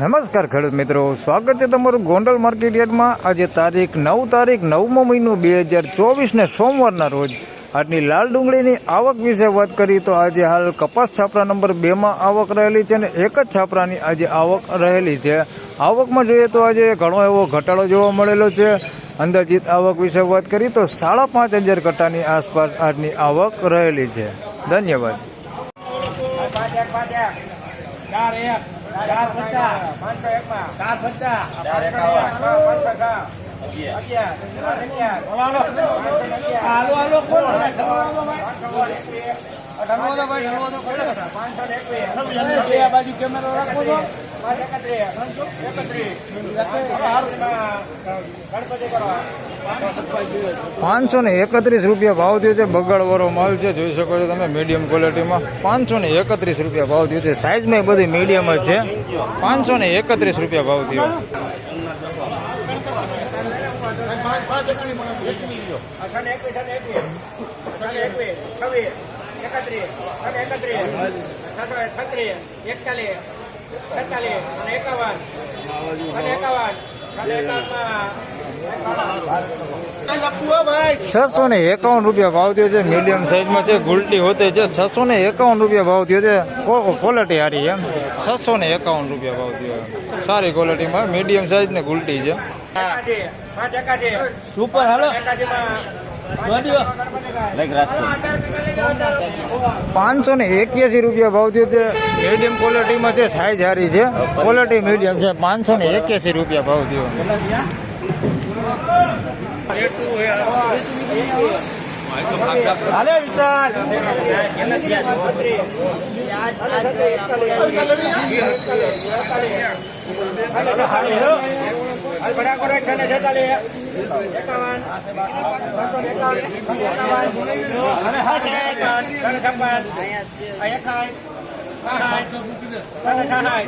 નમસ્કાર ખેડૂત મિત્રો, સ્વાગત છે તમારું ગોંડલ માર્કેટ યાર્ડમાં. આજે તારીખ નવ તારીખ નવમો મહિનો બે હજાર ચોવીસને સોમવારના રોજ. આજની લાલ ડુંગળીની આવક વિશે વાત કરી તો આજે હાલ કપાસ છાપરા નંબર બેમાં આવક રહેલી છે અને એક જ છાપરાની આજે આવક રહેલી છે. આવકમાં જોઈએ તો આજે ઘણો એવો ઘટાડો જોવા મળેલો છે. અંદાજિત આવક વિશે વાત કરી તો સાડા પાંચ હજાર કટ્ટાની આસપાસ આજની આવક રહેલી છે. ધન્યવાદ. ચાર એક ચાર પચાસ ચાર હાલો હાલો. કોણ ને એકવીસ બે. બાજુ કેમેરો રાખો છો. પાંચસો ને એકત્રીસ રૂપિયા ભાવ થયો છે બગાડવાળો માલ છે જોઈ શકો છો તમે મીડિયમ ક્વોલિટીમાં પાંચસો ને એકત્રીસ રૂપિયા ભાવ થયો છે સાઇઝમાં બધી મીડિયમ જ છે પાંચસો ને એકત્રીસ રૂપિયા ભાવ થયો એકત્રીસ એકતાલીસ છેતાલીસ અને એકાવન. અને એકાવન. છસો ને એકાવન રૂપિયા ભાવ થયો છે. મીડિયમ સાઇઝમાં છે. ગુલટી હોતે છે. છસો ને એકાવન રૂપિયા ભાવ થયો છે. ક્વોલિટી સારી એમ. છસો ને એકાવન રૂપિયા ભાવ થયો સારી ક્વોલિટીમાં મીડિયમ સાઇઝ ને ગુલટી છે. સુપર હાલો પાંચસો ને એક્યાસી રૂપિયા ભાવ થયો છે. મીડિયમ ક્વોલિટીમાં છે સાઈઝ સારી છે ક્વોલિટી મીડિયમ છે, પાંચસો ને એક્યાસી રૂપિયા ભાવ થયો. વિશાલ. ભડા કરો એક ને છેતાલીસ એકાવન. ને એકાવન. એકાવન. ત્રણ છપ્પન. એકાય સહાય. ત્રણ સહાય.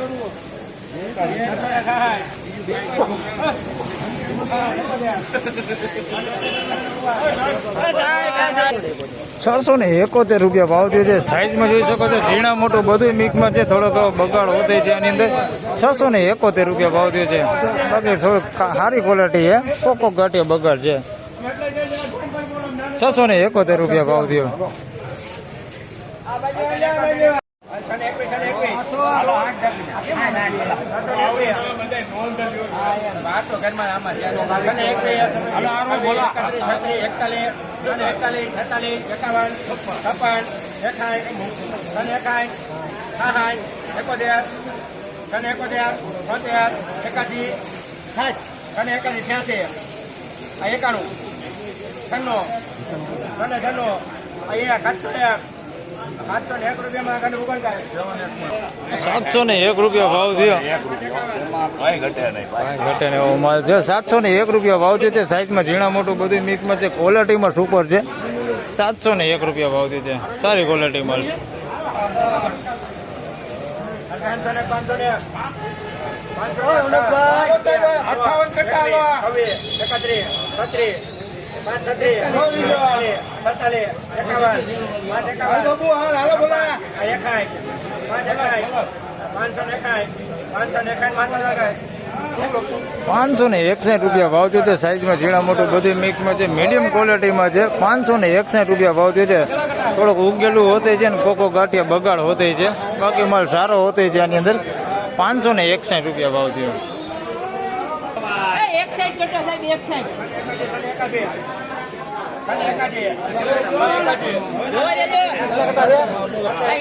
સહાય. છસો ને એકોતેર રૂપિયા ભાવ થયો છે. સાઈઝમાં જોઈ શકો છો, ઝીણા મોટું બધું મિક્સમાં છે થોડોક બગાડ હોતે છે આની અંદર. છસો ને એકોતેર રૂપિયા ભાવ થયો છે. બાકી થોડુંક સારી ક્વોલિટી છે, કોકો ગાંઠિયો બગાડ છે. છસો ને એકોતેર રૂપિયા ભાવ થયો. એકતાલીસ છેતાલીસ એકાવન છપ્પન એકાય અને એકાય સહાય એકોતેર અને એકોતેર છોતેર એકાસી સાઠ અને એકાસી છ્યાસી એકાણું. છન્નો. અને છન્નો. આ એક સાતસો ને એક રૂપિયા ભાવ થયો. કાંઈ ઘટે ને એવો માલ છે સાતસો ને એક રૂપિયા ભાવ થયો તે સાઈઝમાં ઝીણા મોટું બધું મિક્સમાં છે. ક્વોલિટીમાં સુપર છે. સાતસો ને એક રૂપિયા ભાવ થયો છે સારી ક્વોલિટી માલ અઠાવન પાંચસો ને એકસાઠ રૂપિયા ભાવ થયો છે. સાઈઝમાં ઝીણા મોટું બધી મિક્સમાં છે. મીડિયમ ક્વોલિટીમાં છે. પાંચસો ને એકસાઠ રૂપિયા ભાવ થયો છે. થોડોક ઉગેલું હોતે છે ને કોકો ગાંઠિયા બગાડ હોતે છે. બાકી માલ સારો હોતે છે આની અંદર. પાંચસો ને એકસાઠ રૂપિયા ભાવ થયો. એક સાઈડ કરતો સાહેબ એક સાઈડ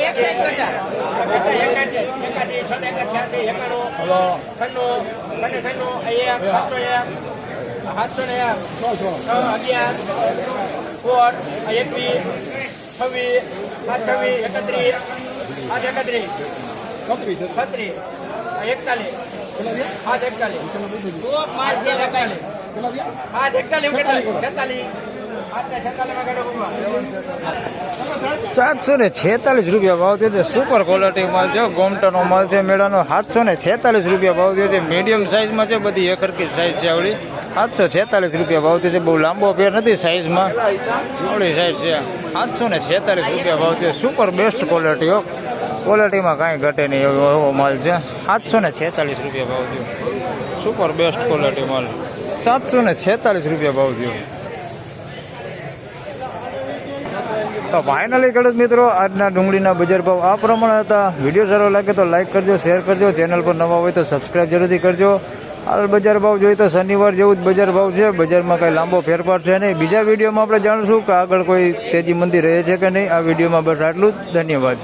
એક સાઈડ એક સાતસો ને અગિયાર સોળ એકવીસ છવ્વીસ પાંચ છવ્વીસ એકત્રીસ પાંચ એકત્રીસ. છત્રીસ. એકતાલીસ. પાંચ છેતાલીસ. સાતસો ને છેતાલીસ રૂપિયા ભાવ થયો છે. સુપર ક્વોલિટી માલ છે. ગોમટાનો માલ છે. મેળાનો સાતસો ને છેતાલીસ રૂપિયા ભાવ થયો છે. મીડિયમ સાઇઝમાં છે. બધી એક હરકી સાઇઝ છે આવડી. સાતસો છેતાલીસ રૂપિયા ભાવ થયો છે. બહુ લાંબો પેર નથી સાઇઝમાં આવડી સાઇઝ છે. સાતસો ને છેતાલીસ રૂપિયા ભાવ થયો સુપર બેસ્ટ ક્વોલિટી હો. ક્વોલિટીમાં કાંઈ ઘટે નહીં એવો એવો માલ છે. સાતસો ને છેતાલીસ રૂપિયા ભાવ થયો. સુપર બેસ્ટ ક્વોલિટી માલ. સાતસો ને છેતાલીસ રૂપિયા ભાવ થયો. તો ફાઇનલી ખેડૂત મિત્રો આજના ડુંગળીના બજાર ભાવ આ પ્રમાણે હતા. વીડિયો સારો લાગે તો લાઈક કરજો શેર કરજો. ચેનલ પર નવા હોય તો સબસ્ક્રાઈબ જરૂરથી કરજો. હાલ બજાર ભાવ જોઈએ તો શનિવાર જેવું જ બજાર ભાવ છે. બજારમાં કાંઈ લાંબો ફેરફાર છે નહીં. બીજા વિડીયોમાં આપણે જાણશું કે આગળ કોઈ તેજી મંદી રહે છે કે નહીં. આ વિડીયોમાં બસ આટલું જ. ધન્યવાદ.